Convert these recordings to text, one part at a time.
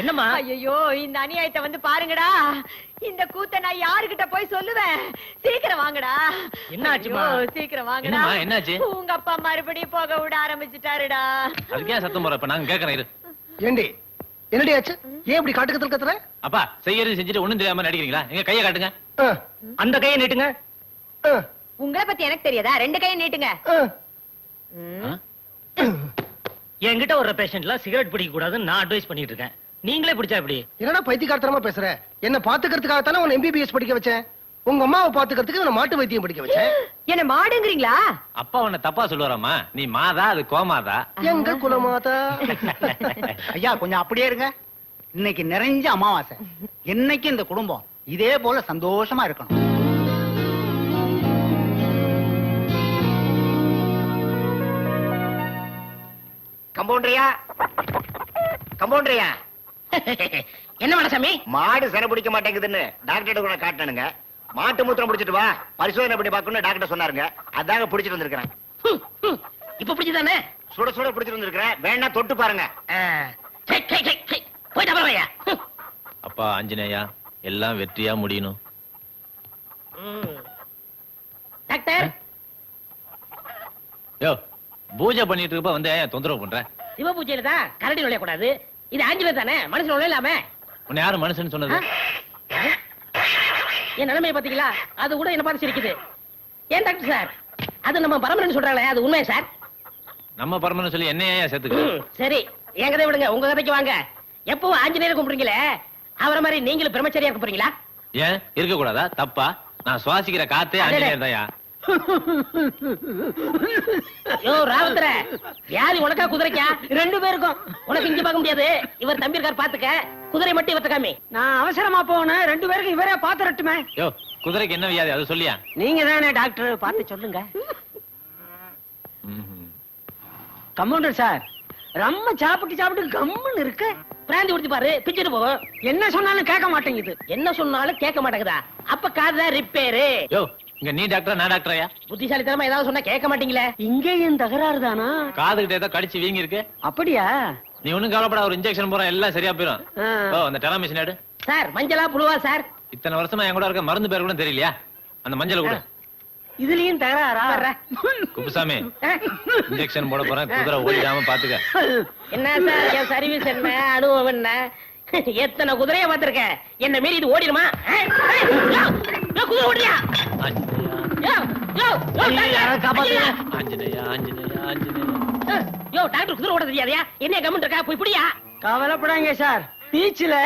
என்னம்மா? ஐயோ இந்த அநியாயத்தை வந்து பாருங்கடா. இந்த கூத்த நான் யாருகிட்ட போய் சொல்லுவேன்? சீக்கிரம் வாங்கடா. சீக்கிரம் என்னாச்சு? உங்க அப்பா மறுபடியும் போக விட ஆரம்பிச்சுட்டாருடா. அதுக்கு ஏன் சத்தம் போற இப்ப நாங்க கேக்குறேன் இரு. ஏண்டி? என்னடி ஆச்சு? ஏன் இப்படி காட்டு கத்துல கத்துற? அப்பா செய்யறது செஞ்சுட்டு ஒண்ணும் தெரியாம நடிக்கிறீங்களா? எங்க கையை காட்டுங்க. அந்த கையை நீட்டுங்க. உங்களை பத்தி எனக்கு தெரியாதா? ரெண்டு கையும் நீட்டுங்க? என்கிட்ட ஒரு பேஷண்ட்ல சிகரெட் பிடிக்க கூடாதுன்னு நான் அட்வைஸ் பண்ணிட்டு இருக்கேன். நீங்களே பிடிச்சா எப்படி? என்னடா பைத்தியக்காரத்தனமா பேசுற? என்ன பாத்துக்கிறதுக்காகத்தானே உன்னை எம்பிபிஎஸ் படிக்க வச்சேன். உங்க அம்மாவை பாத்துக்கிறதுக்கு உன்னை மாட்டு வைத்தியம் படிக்க வச்சேன். என்ன மாடுங்கிறீங்களா? அப்பா உன்னை தப்பா சொல்லுவாராமா நீ மாதா அது கோமாதா. எங்க குலமாதா? ஐயா கொஞ்சம் அப்படியே இருங்க. இன்னைக்கு நிறைஞ்ச அமாவாசை. என்னைக்கு இந்த குடும்பம்? இதே போல சந்தோஷமா இருக்கணும். கம்பவுண்டரியா? கம்பவுண்டரியா? என்ன மனசாமி மாடு சர பிடிக்க மாட்டேங்குதுன்னு டாக்டர் கூட காட்டணுங்க மாட்டு மூத்திரம் பிடிச்சிட்டு வா. பரிசோதனை பண்ணி பார்க்கணும்னு டாக்டர் சொன்னாருங்க. அதாங்க பிடிச்சிட்டு வந்திருக்கிறேன். இப்ப பிடிச்சதானே? சுட சுட பிடிச்சிட்டு வந்திருக்கிறேன். வேணா தொட்டு பாருங்க. போயிட்டு. அப்பா ஆஞ்சநேயா எல்லாம் வெற்றியா முடியணும். டாக்டர். யோ பூஜை பண்ணிட்டு இருக்கப்ப வந்து ஏன் தொந்தரவு பண்ற? சிவ பூஜையில தான் கரடி நுழைய கூடாது இது ஆஞ்சநேயர் தானே? மனுஷன் நுழையலாமே? உன்னை யாரு மனுஷன் சொன்னது? என் நிலைமையை பாத்தீங்களா? அது கூட என்ன பார்த்து சிரிக்குது. ஏன் டாக்டர் சார்? அது நம்ம பரமரன் சொல்றாங்களே அது உண்மையா சார்? நம்ம பரமன்னு சொல்லி என்ன ஏன் சேர்த்துக்க சரி. என் கதை விடுங்க. உங்க கதைக்கு வாங்க. எப்பவும் ஆஞ்சநேயர் கும்பிடுறீங்களே? அவரை மாதிரி நீங்களும் பிரம்மச்சரியா இருக்க போறீங்களா ஏன்? இருக்க கூடாதா தப்பா? நான் சுவாசிக்கிற காத்தே ஆஞ்சநேயர் தான்யா யோ. ராவுத்தர வியாதி உனக்கா குதிரைக்கா? ரெண்டு பேருக்கும். உனக்கு இங்க பார்க்க முடியாது. இவர் தம்பி இருக்கார் பாத்துக்க குதிரை மட்டும் இவத்த காமி. நான் அவசரமா போனேன் ரெண்டு பேருக்கு இவரே பாத்துரட்டுமே யோ குதிரைக்கு என்ன வியாதி? அது சொல்லியா? நீங்க தானே டாக்டர் பார்த்து சொல்லுங்க. கம்பவுண்டர் சார் ரொம்ப சாப்பிட்டு சாப்பிட்டு கம்முன்னு இருக்கு. பிராந்தி குடிச்சு பாரு பிச்சுட்டு போகும் என்ன சொன்னாலும் கேட்க மாட்டேங்குது. என்ன சொன்னாலும் கேட்க மாட்டேங்குதா? அப்ப காதுதான் ரிப்பேரு யோ இங்க நீ டாக்டரா நான் டாக்டரா புத்திசாலித்தனமா ஏதாவது சொன்னா கேட்க மாட்டீங்களே? இங்கேயும் தகராறு தானா? காதுகிட்ட ஏதோ கடிச்சு வீங்கி இருக்கு அப்படியா? நீ ஒண்ணும் கவலைப்படாத ஒரு இன்ஜெக்ஷன் போறோம் எல்லாம் சரியா போயிடும். ஓ அந்த டெரா மிஷின் எடு. சார் மஞ்சளா புழுவா சார்? இத்தனை வருஷமா என் கூட இருக்க மருந்து பேர் கூட தெரியலையா? அந்த மஞ்சள் கூட. இதுலயும் தகராறா. குப்புசாமி? இன்ஜெக்ஷன் போட போறேன். குதிரை ஓடிடாம பாத்துக்க. என்ன சார் என் சர்வீஸ் என்ன அனுபவம் என்ன? எத்தனை குதிரைய பார்த்திருக்க? என்ன மீறி இது ஓடிடுமா? குதிரை ஓடுறியா? யோ, யோ, யோ, டாக்டர், ஐயா. ஆஞ்சநேயா ஆஞ்சநேயா ஆஞ்சநேயா. ஆ, யோ டாக்டர் குதிரை ஓட தெரியாதயா? என்ன கமெண்ட் இருக்கா? போய் புடியா? கவலைப்படாங்க சார். பீச்ல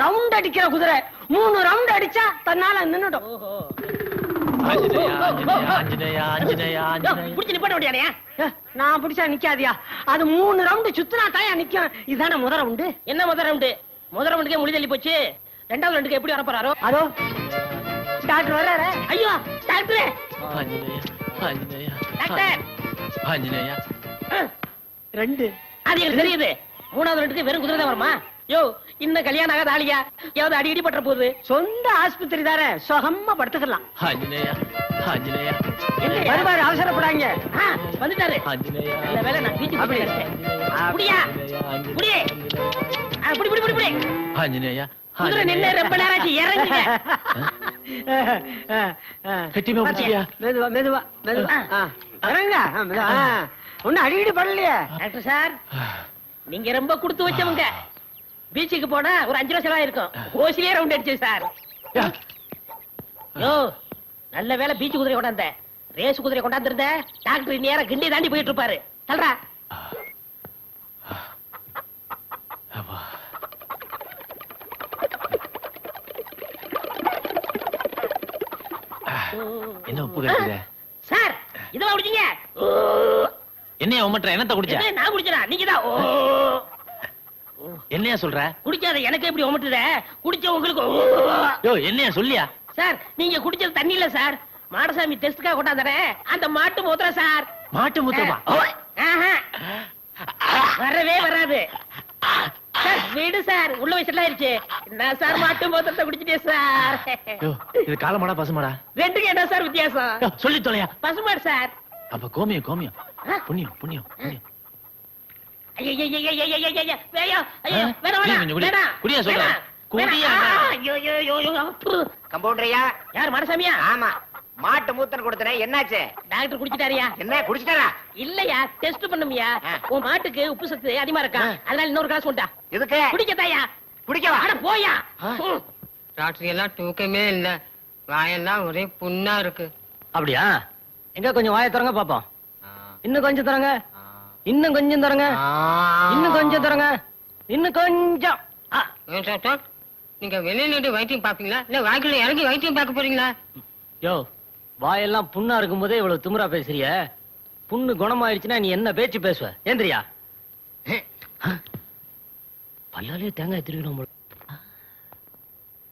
ரவுண்ட் அடிக்கிற குதிரை. மூணு ரவுண்ட் அடிச்சா தன்னால நின்னுடும். நான் பிடிச்சா நிக்காதியா? அது மூணு ரவுண்டு சுத்தினா தாயா நிக்கும். இதானே முத ரவுண்டு என்ன முதல் ரவுண்டு முதல் ரவுண்டுக்கே முடி தள்ளி போச்சு. ரெண்டாவது ரவுண்டுக்கு எப்படி வர போறாரோ அதோ டாக்டர் வர்றாரு. ஐயோ டாக்டர் டாக்டர் ரெண்டு. அது எனக்கு தெரியுது. மூணாவது ரவுண்டுக்கு வெறும் குதிரை தான் வருமா? யோ இன்னும் கல்யாணம் ஆகாத ஆளியா? ஏதாவது அடி இடி பற்ற போகுது சொந்த ஆஸ்பத்திரி தானே சுகமா படுத்துக்கலாம். ஆஞ்சநேயா ஆஞ்சநேயா? வருவாரு அவசரப்படாங்க வந்துட்டாரு. ஆஞ்சநேயா. நல்ல வேளை நான் பீச்சு அப்படி. புடியா புடி ஆ, புடி புடி புடி புடி. ஆஞ்சநேயா குதிரை நின்னு ரொம்ப நேரம் ஆச்சு இறங்குங்க. கெட்டிமா பிடிச்சியா மெதுவா மெதுவா மெதுவா. இறங்குங்க. ஒண்ணும் அடிக்கடி படலையே. டாக்டர் சார் நீங்க ரொம்ப கொடுத்து வச்சவங்க. பீச்சுக்கு போனா ஒரு அஞ்சு லட்சம் ரூபாய் இருக்கும். ஓசிலே ரவுண்ட் அடிச்சு சார். யோ. நல்ல வேளை பீச் குதிரை கொண்டாந்த. ரேஸ் குதிரை கொண்டாந்துருந்த. டாக்டர் நேரம் கிண்டி தாண்டி போயிட்டு இருப்பாரு சொல்றா என்ன உப்பு கட்டுத சார் இதெல்லாம் குடிச்சீங்க. என்னையா உமட்டுற? என்னத்த குடிச்ச? என்ன, நான் குடிச்சா நீங்க தான் என்னையா சொல்ற? குடிக்காத எனக்கு எப்படி உமட்டுத? குடிச்ச உங்களுக்கு. யோ என்னையா சொல்லியா? சார் நீங்க குடிச்சது தண்ணி இல்ல சார். மாடசாமி டெஸ்டுக்காக கொண்டாந்துறேன் அந்த மாட்டு மூத்திர சார். மாட்டு முத்தமா ஆஹா. வரவே வராது. சார் வீடு சார். உள்ள போய் செட்டில் ஆயிருச்சு. என்ன சார் மாட்டு மொத்தத்தை குடிச்சிட்டே சார்? இது காலமாடா பசுமாடா? ரெண்டுக்கு என்ன சார் வித்தியாசம்? சொல்லி தொலையா? பசுமாடு சார். அப்ப கோமியம் கோமியம். புண்ணியம் புண்ணியம் புண்ணியம். கம்பவுண்டரையா யார் மனசாமியா ஆமா மாட்டு மூத்தன் கொடுத்தனே என்னாச்சு டாக்டர் குடிச்சிட்டாரியா என்ன குடிச்சிட்டாரா இல்லையா டெஸ்ட் பண்ணுமியா உன் மாட்டுக்கு உப்பு சத்து அதிகமா இருக்கா அதனால இன்னொரு கிளாஸ் உண்டா எதுக்கு குடிக்கத்தாயா குடிக்கவா அட போயா ராத்திரி எல்லாம் தூக்கமே இல்ல வாயெல்லாம் ஒரே புண்ணா இருக்கு அப்படியா எங்க கொஞ்சம் வாயை திறங்க பாப்போம் இன்னும் கொஞ்சம் திறங்க இன்னும் கொஞ்சம் திறங்க இன்னும் கொஞ்சம் திறங்க இன்னும் கொஞ்சம். நீங்க வெளியில வைத்தியம் பாப்பீங்களா இல்ல வாய்க்குள்ள இறங்கி வைத்தியம் பார்க்க போறீங்களா? யோ வாயெல்லாம் புண்ணா இருக்கும்போதே இவ்வளவு திமிரா பேசுறிய புண்ணு குணமாயிருச்சுன்னா நீ என்ன பேச்சு பேசுவ? ஏந்திரியா? பல்லாலே தேங்காய் திருவிடும்.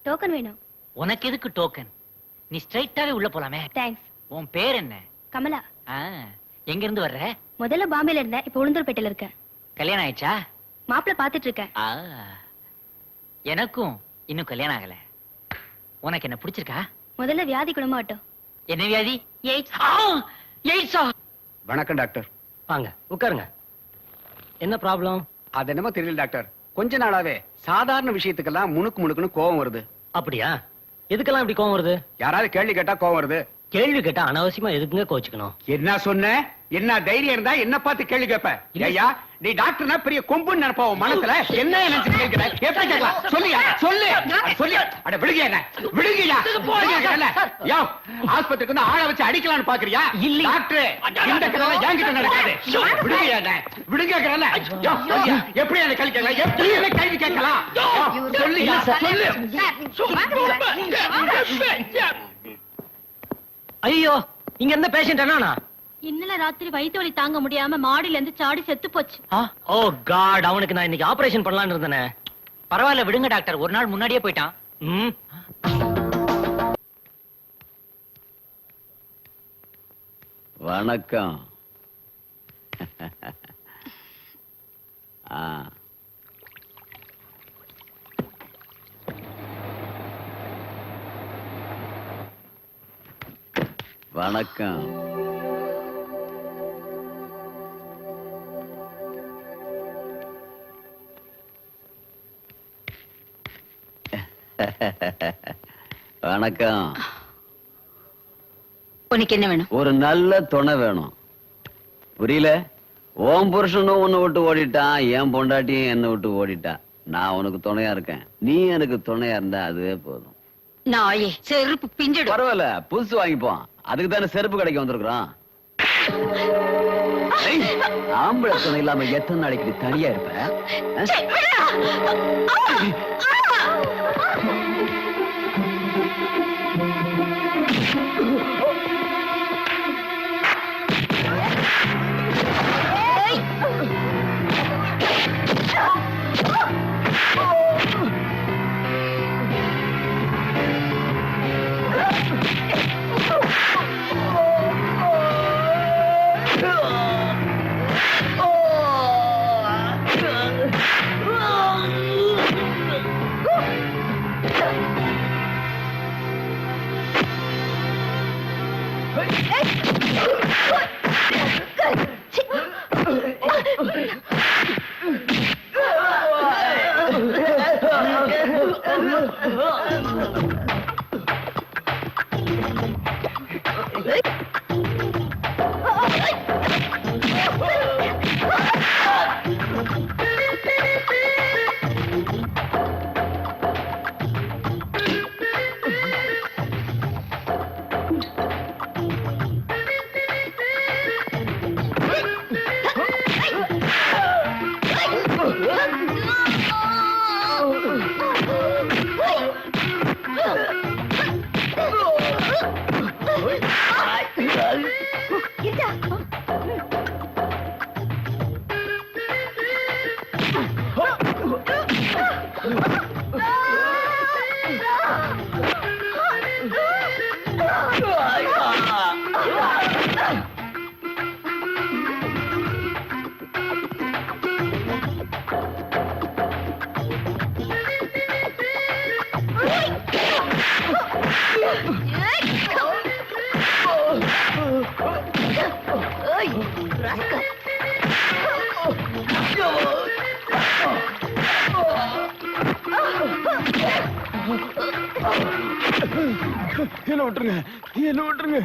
டோக்கன் வேணும். உனக்கு எதுக்கு டோக்கன்? நீ ஸ்ட்ரைட்டாவே உள்ள போலாமே. தேங்க்ஸ் உன் பேர் என்ன? கமலா. ஆ, எங்க இருந்து வர்ற? முதல்ல பாம்பேல இருந்தேன் இப்ப உளுந்தூர்பேட்டையில இருக்கேன். கல்யாணம் ஆயிடுச்சா? மாப்பிள்ள பாத்துட்டு இருக்கேன். ஆ, எனக்கும் இன்னும் கல்யாணம் ஆகல. உனக்கு என்ன பிடிச்சிருக்கா? முதல்ல வியாதி குணமாகட்டும். என்ன வியாதி? எய்ட்ஸ். ஆ, எய்ட்ஸா? வணக்கம் டாக்டர். வாங்க உட்காருங்க. என்ன ப்ராப்ளம்? அது என்னமோ தெரியல டாக்டர். கொஞ்ச நாளாவே சாதாரண விஷயத்துக்கெல்லாம் முணுக்கு முணுக்குன்னு கோவம் வருது. அப்படியா? எதுக்கெல்லாம் இப்படி கோவம் வருது? யாராவது கேள்வி கேட்டா கோவம் வருது. கேள்வி கேட்டா அனாவசியமா எதுக்குங்க கோச்சுக்கணும்? என்ன சொன்ன? என்ன தைரியம் இருந்தா என்ன பார்த்து கேள்வி கேப்ப ஐயா நீ டாக்டர்னா பெரிய கொம்புன்னு நினைப்ப உன் மனசுல? என்ன நினைச்சு கேட்கிற கேட்கலாம். சொல்லியா சொல்லு சொல்லு. அட விடுங்க என்ன. விடுங்கயா யோ ஆஸ்பத்திரிக்கு வந்து ஆள வச்சு அடிக்கலாம்னு பாக்குறியா இல்ல டாக்டர் இந்த கதை என்கிட்ட நடக்காது விடுங்க என்ன. யோ சொல்லியா எப்படி என்ன கேள்வி கேட்கலாம் எப்படி என்ன கேள்வி கேட்கலாம் சொல்லியா சொல்லு ஐயோ இங்க இருந்த பேஷண்ட் என்னன்னா இன்னல ராத்திரி வயிற்று வலி தாங்க முடியாம மாடியில இருந்து சாடி செத்து போச்சு. ஓ காட் அவனுக்கு நான் இன்னைக்கு ஆபரேஷன் பண்ணலாம்னு இருந்தேனே. பரவாயில்ல விடுங்க டாக்டர். ஒரு நாள் முன்னாடியே போயிட்டான். ம்? வணக்கம். ஆ. வணக்கம். வணக்கம். உனக்கு என்ன வேணும்? ஒரு நல்ல துணை வேணும். புரியல? ஓம் புருஷனும் உன்னை விட்டு ஓடிட்டான் என் பொண்டாட்டியும் என்னை விட்டு ஓடிட்டான். நான் உனக்கு துணையா இருக்கேன். நீ எனக்கு துணையா இருந்தா அதுவே போதும். நாயே செருப்பு பிஞ்சிடும். பரவாயில்ல புதுசு வாங்கிப்போம். அதுக்கு தானே செருப்பு கடைக்கு வந்திருக்கிறோம். ஆம்பளை துணை இல்லாம எத்தனை நாளைக்கு தனியா இருப்ப? என்ன விட்டுருங்க? என்ன விட்டுருங்க?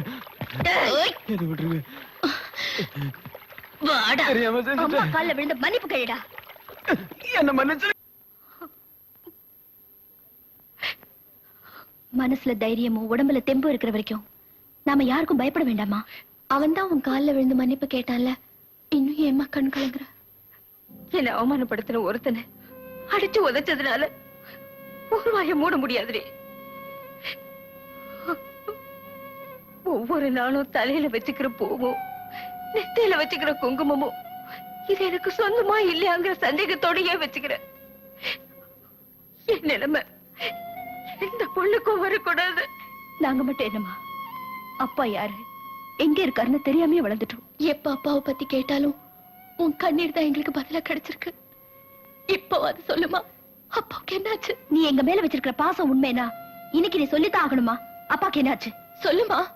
என்ன விட்டுருங்க? வாடா. தெரியாம. அம்மா கால்ல விழுந்து மன்னிப்பு கேளுடா. என்ன மன்னிச்சு? மனசுல தைரியமும் உடம்புல தெம்பு இருக்கிற வரைக்கும் நாம யாருக்கும் பயப்பட வேண்டாமா அவன் தான் உன் கால்ல விழுந்து மன்னிப்பு கேட்டான்ல. இன்னும் ஏமா கண் கலங்குற? என்ன அவமானப்படுத்தின ஒருத்தனை அடிச்சு உதைச்சதுனால வாய மூட முடியாதுடே. ஒவ்வொரு நாளும் தலையில வச்சுக்கிற பூவும் நெத்தையில வச்சுக்கிற குங்குமமும் இது எனக்கு சொந்தமா இல்லையாங்கிற சந்தேகத்தோடயே வச்சுக்கிறேன். என் நிலைமை எந்த பொண்ணுக்கும் வரக்கூடாது. நாங்க மட்டும் என்னமா அப்பா யாரு? எங்க இருக்காருன்னு தெரியாமயே வளர்ந்துட்டோம். எப்ப அப்பாவை பத்தி கேட்டாலும் உன் கண்ணீர் தான் எங்களுக்கு பதிலா கிடைச்சிருக்கு. இப்போ அது சொல்லுமா? அப்பாக்கு என்னாச்சு? நீ எங்க மேல வச்சிருக்கிற பாசம் உண்மைனா? இன்னைக்கு நீ சொல்லித்தான் ஆகணுமா? அப்பாக்கு என்னாச்சு? சொல்லுமா?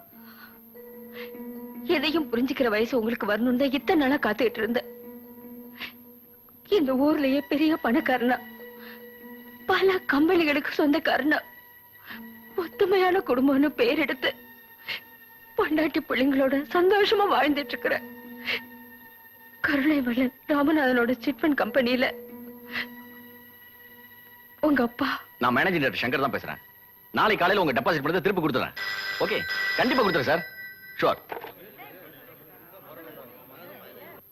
எதையும் புரிஞ்சுக்கிற வயசு உங்களுக்கு வரணும்னு தான் இத்தனை நாளா காத்துக்கிட்டு இருந்தேன். இந்த ஊர்லயே பெரிய பணக்காரனா. பல கம்பெனிகளுக்கு சொந்தக்காரனா. ஒத்துமையான குடும்பம்னு பேர் எடுத்து பொண்டாட்டி பிள்ளைங்களோட சந்தோஷமா வாழ்ந்துட்டு இருக்கிற கருணைவள்ளன் ராமநாதனோட சிட்ஃபண்ட் கம்பெனில உங்க அப்பா. நான் மேனேஜிங் டைரக்டர் சங்கர் தான் பேசுறேன். நாளை காலையில உங்க டெபாசிட் பண்ணதை திருப்பி கொடுத்துறேன். ஓகே கண்டிப்பா கொடுத்துறேன் சார் ஷூர்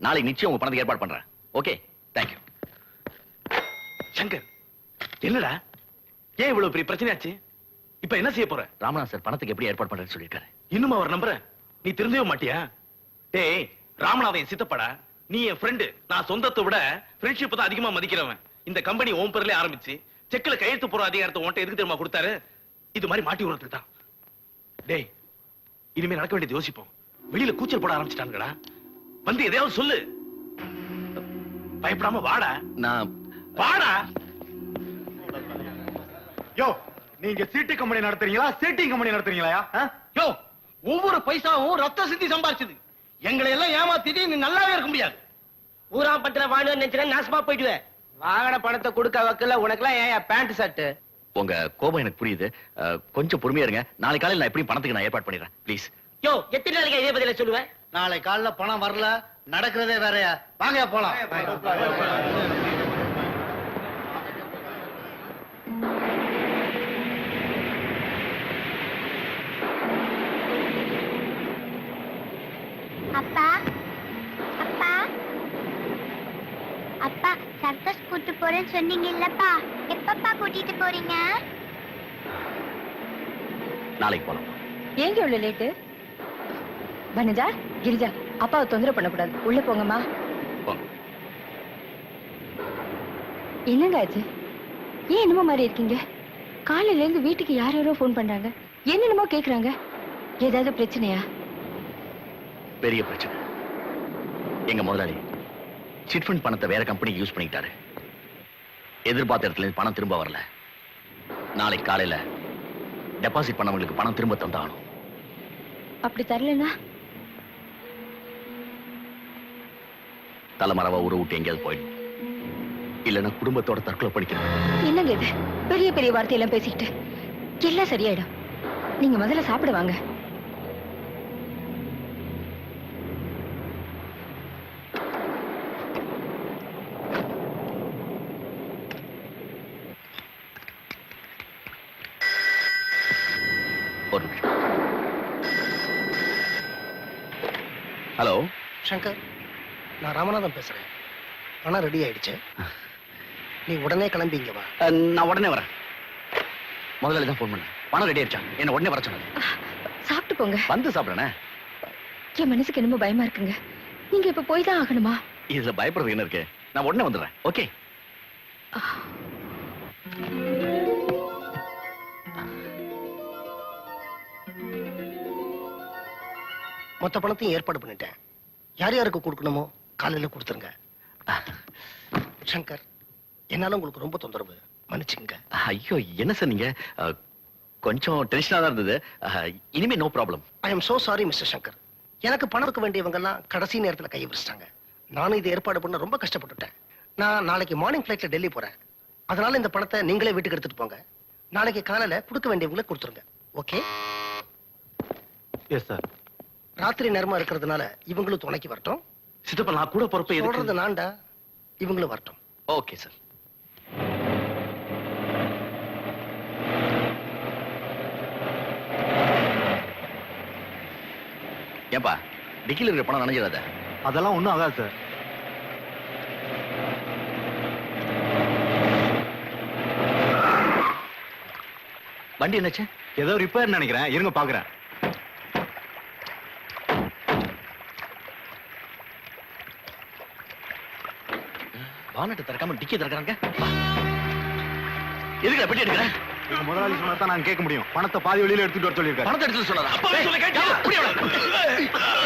நாளைக்கு நிச்சயம் உங்க பணத்துக்கு ஏற்பாடு பண்றேன். ஓகே தேங்க்யூ சங்கர் என்னடா? ஏன் இவ்வளவு பெரிய பிரச்சனையாச்சு? இப்ப என்ன செய்ய போற? ராமநாத் சார் பணத்துக்கு எப்படி ஏற்பாடு பண்றேன்னு சொல்லியிருக்காரு. இன்னும் அவர் நம்புற? நீ திருந்தவே மாட்டியா? டேய் ராமநாதன் என் சித்தப்படா. நீ என் ஃப்ரெண்டு நான் சொந்தத்தை விட ஃப்ரெண்ட்ஷிப் தான் அதிகமா மதிக்கிறவன். இந்த கம்பெனி ஓம் பேர்ல ஆரம்பிச்சு. செக்ல கையெழுத்து போற அதிகாரத்தை உன்ட்ட எதுக்கு தெரியுமா கொடுத்தாரு? இது மாதிரி மாட்டி விடுறதுக்கு தான். டேய் இனிமே நடக்க வேண்டியது யோசிப்போம். வெளியில கூச்சல் போட ஆரம்பிச்சிட்டாங்கடா வந்து எதையாவது சொல்லு. பயப்படாம வாடா. நான் வாடா. யோ நீங்க சீட்டு கம்பெனி நடத்துறீங்களா? சீட்டிங் கம்பெனி நடத்துறீங்களா யோ? ஒவ்வொரு பைசாவும் ரத்த சித்தி சம்பாரிச்சது. எங்களை எல்லாம் ஏமாத்திட்டு நீ நல்லாவே இருக்க முடியாது. ஊரா பத்திர வாங்க நினைச்சேன் நாசமா போயிடுவேன். வாங்கின பணத்தை கொடுக்க வக்கல உனக்கெல்லாம் ஏன் பேண்ட் ஷர்ட் உங்க கோபம் எனக்கு புரியுது. அஹ், கொஞ்சம் பொறுமையா இருங்க. நாளை காலையில நான் எப்படியும் பணத்துக்கு நான் ஏற்பாடு பண்ணிடுறேன். ப்ளீஸ் யோ எத்தனை நாளைக்கு இதே பதில சொல்லுவேன் நாளை காலைல பணம் வரல நடக்கிறதே வேறயா. வாங்க போலாம் அப்பா அப்பா அப்பா சர்க்கஸ் கூட்டு போறேன்னு சொன்னீங்க இல்லப்பா எப்பப்பா கூட்டிட்டு போறீங்க? நாளைக்கு போலாம். ஏங்க இவ்வளவு லேட்டு வனஜா கிரிஜா அப்பாவை தொந்தரவு பண்ணக்கூடாது. உள்ள போங்கம்மா. போங்க. என்னங்க ஆச்சு? ஏன் என்னமோ மாதிரி இருக்கீங்க? காலையில இருந்து வீட்டுக்கு யார் யாரோ ஃபோன் பண்றாங்க. என்னென்னமோ கேக்குறாங்க. ஏதாவது பிரச்சனையா? பெரிய பிரச்சனை. எங்க முதலாளி சிட்ஃபண்ட் பணத்தை வேற கம்பெனிக்கு யூஸ் பண்ணிக்கிட்டாரு. எதிர்பார்த்த இடத்துல பணம் திரும்ப வரல. நாளைக்கு காலையில டெபாசிட் பண்ணவங்களுக்கு பணம் திரும்ப தந்தாகணும். அப்படி தரலனா தலைமறைவா ஊரை விட்டு எங்கேயாவது போயிடும் இல்லைன்னா குடும்பத்தோட தற்கொலை பண்ணிக்கணும். என்னங்க இது? பெரிய பெரிய வார்த்தையெல்லாம் பேசிக்கிட்டு. எல்லாம் சரியாயிடும். நீங்க முதல்ல சாப்பிட வாங்க ஒரு நிமிஷம் ஹலோ சங்கர் நான் ராமநாதன் பேசுறேன். பணம் ரெடி ஆயிடுச்சு. நீ உடனே கிளம்பி இங்க வா. நான் உடனே வரேன். முதலாளி தான் ஃபோன் பண்ணேன். பணம் ரெடி ஆயிடுச்சா? என்ன உடனே வர சொன்னாங்க சாப்பிட்டு போங்க. வந்து சாப்பிடுறேனே? என் மனசுக்கு என்னமோ பயமா இருக்குங்க. நீங்க இப்ப போய் தான் ஆகணுமா? இதுல பயப்படுறது என்ன இருக்கு? நான் உடனே வந்துடுறேன். ஓகே? மொத்த பணத்தையும் ஏற்பாடு பண்ணிட்டேன். யார் யாருக்கு கொடுக்கணுமோ? காலையில கொடுத்துருங்க. சங்கர் என்னால உங்களுக்கு ரொம்ப தொந்தரவு. மன்னிச்சுங்க ஐயோ என்ன சார் நீங்க? கொஞ்சம் டென்ஷனா தான் இருந்தது. அஹ், இனிமே no problem I am so sorry mister Shankar. எனக்கு பணம் கொடுக்க வேண்டியவங்க எல்லாம் கடைசி நேரத்துல கை விரிச்சிட்டாங்க. நானும் இதை ஏற்பாடு பண்ண ரொம்ப கஷ்டப்பட்டுட்டேன். நான் நாளைக்கு மார்னிங் ஃபிளைட்ல டெல்லி போறேன். அதனால இந்த பணத்தை நீங்களே வீட்டுக்கு எடுத்துட்டு போங்க. நாளைக்கு காலையில கொடுக்க வேண்டியவங்களை கொடுத்துருங்க. ஓகே எஸ் சார் ராத்திரி நேரமா இருக்கிறதுனால இவங்களும் துணைக்கு வரட்டும். சித்தப்பா நான் கூட பொறுப்பு சொல்றது நான்டா. இவங்களும் வரட்டும். Okay sir. ஏன்பா டிக்கில இருக்கிற பணம் நினைஞ்சிடாத? அதெல்லாம் ஒண்ணும் ஆகாது சார். வண்டி என்னாச்சு? ஏதோ ரிப்பேர் நினைக்கிறேன். இருங்க பாக்குறேன். வானட்டு திறக்காம டிக்கி திறக்கிறாங்க எதுக்கு பெட்டி எடுக்கிறேன் முதலாளி சொன்னா தான் நான் கேட்க முடியும். பணத்தை பாதி வெளியில எடுத்துட்டு வர சொல்லியிருக்காரு. பணத்தை எடுத்து சொல்லாத அப்பவே சொல்ல கேட்டியா அப்படியே விடு.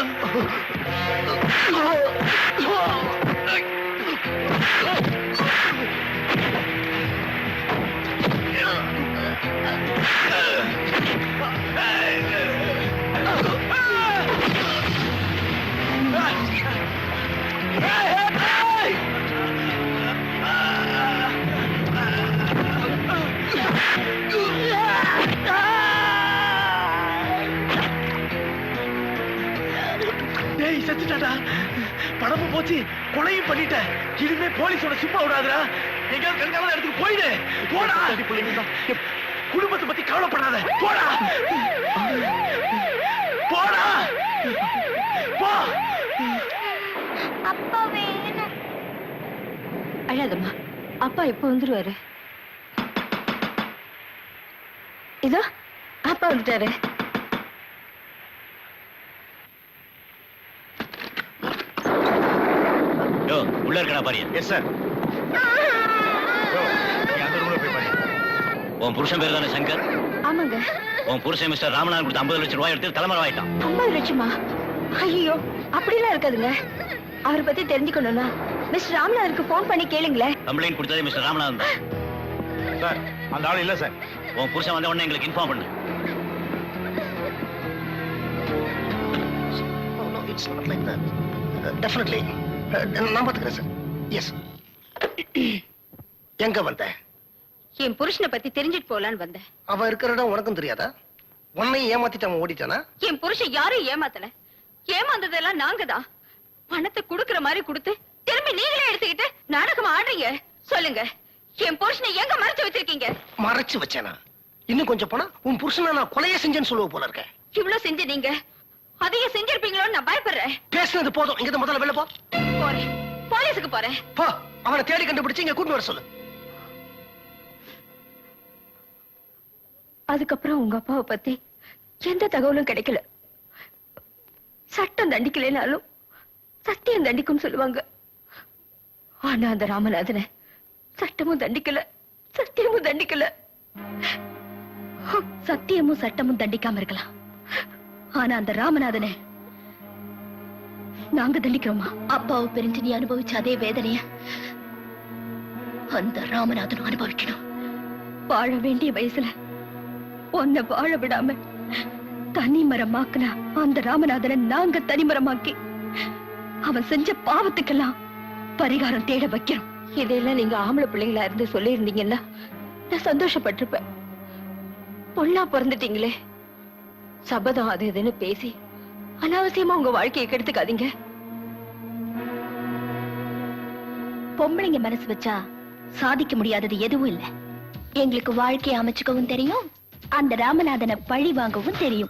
இனிமே போலீஸோட சும்மா விடாதடா. எங்கேயாவது கண்காணாத இடத்துக்கு போயிடு. போடா. குடும்பத்தை பத்தி கவலைப்படாத. போடா. போடா. போ. அப்பா வேணும். அழாதம்மா. அப்பா எப்போ வந்துருவாரு? இதோ அப்பா வந்துட்டாரு யோ உள்ள இருக்கடா பாரு. எஸ் சார் அந்த ரூம்ல போய் பாருங்க உன் புருஷன் பேர் தானே சங்கர்? ஆமாங்க. உன் புருஷன் மிஸ்டர் ராமநாதன் கொடுத்த ஐம்பது லட்சம் ரூபாய் எடுத்து தலைமறை ஆயிட்டான் ஐம்பது லட்சமா? ஐயோ அப்படிலாம் இருக்காதுங்க. அவரை பத்தி தெரிஞ்சுக்கணும்னா மிஸ் ராம்நாதருக்கு ஃபோன் பண்ணி கேளுங்களேன் கம்ப்ளைண்ட் கொடுத்ததே மிஸ்டர் ராமநாதன் தான். சார் அந்த ஆள் இல்ல சார் உன் புருஷன் வந்த உடனே எங்களுக்கு இன்ஃபார்ம் பண்ணு. It's not like that definitely நான் பாத்துக்கிறேன் சார் எஸ் எங்க வந்த? என் புருஷனை பத்தி தெரிஞ்சுட்டு போலான்னு வந்தேன். அவன் இருக்கிற இடம் உனக்கும் தெரியாதா? உன்னையும் ஏமாத்திட்டு அவன் ஓடிட்டானா? என் புருஷன் யாரும் ஏமாத்தல. ஏமாந்ததெல்லாம் நாங்க தான் பணத்தை குடுக்கற மாதிரி கொடுத்து திரும்பி நீங்களே எடுத்துக்கிட்டு நாடகம் ஆடுறீங்க. சொல்லுங்க. என் புருஷனை எங்க மறைச்சு வச்சிருக்கீங்க? மறைச்சு வச்சேனா? இன்னும் கொஞ்சம் போனா உன் புருஷனை நான் கொலையே செஞ்சேன்னு சொல்லுவ போல இருக்க. இவ்வளவு செஞ்ச நீங்க? அதையும் செஞ்சிருப்பீங்களோன்னு நான் பயப்படுறேன். பேசுனது போதும். இங்க முதல்ல வெளில போ. போறேன். போலீஸுக்கு போறேன். போ. அவனை தேடி கண்டுபிடிச்சு இங்க கூட்டு வர சொல்லு. அதுக்கப்புறம் உங்க அப்பாவை பத்தி எந்த தகவலும் கிடைக்கல. சட்டம் தண்டிக்கலைனாலும் சத்தியம் தண்டிக்கும் சொல்லுவாங்க. ஆனா அந்த ராமநாதனை சட்டமும் தண்டிக்கல சத்தியமும் தண்டிக்கல. சத்தியமும் சட்டமும் தண்டிக்காம இருக்கலாம். ஆனா அந்த ராமநாதனை நாங்க தள்ளிக்கிறோமா? அப்பாவை பிரிஞ்சு நீ அனுபவிச்ச அதே வேதனைய அந்த ராமநாதனும் அனுபவிக்கணும். வாழ வேண்டிய வயசுல உன்னை வாழ விடாம தனிமரமாக்குனா அந்த ராமநாதனை நாங்க தனிமரமாக்கி அவன் செஞ்ச பாவத்துக்கெல்லாம் பரிகாரம் தேட வைக்கிறோம் இதையெல்லாம் நீங்க ஆம்பளை பிள்ளைங்களா இருந்து சொல்லி இருந்தீங்கன்னா நான் சந்தோஷப்பட்டிருப்பேன். பொண்ணா பிறந்துட்டீங்களே. சபதம் அது இதுன்னு பேசி அனாவசியமா உங்க வாழ்க்கையை கெடுத்துக்காதீங்க. பொம்பளைங்க மனசு வச்சா சாதிக்க முடியாதது எதுவும் இல்ல. எங்களுக்கு வாழ்க்கையை அமைச்சுக்கவும் தெரியும் அந்த ராமநாதனை பழி வாங்கவும் தெரியும்.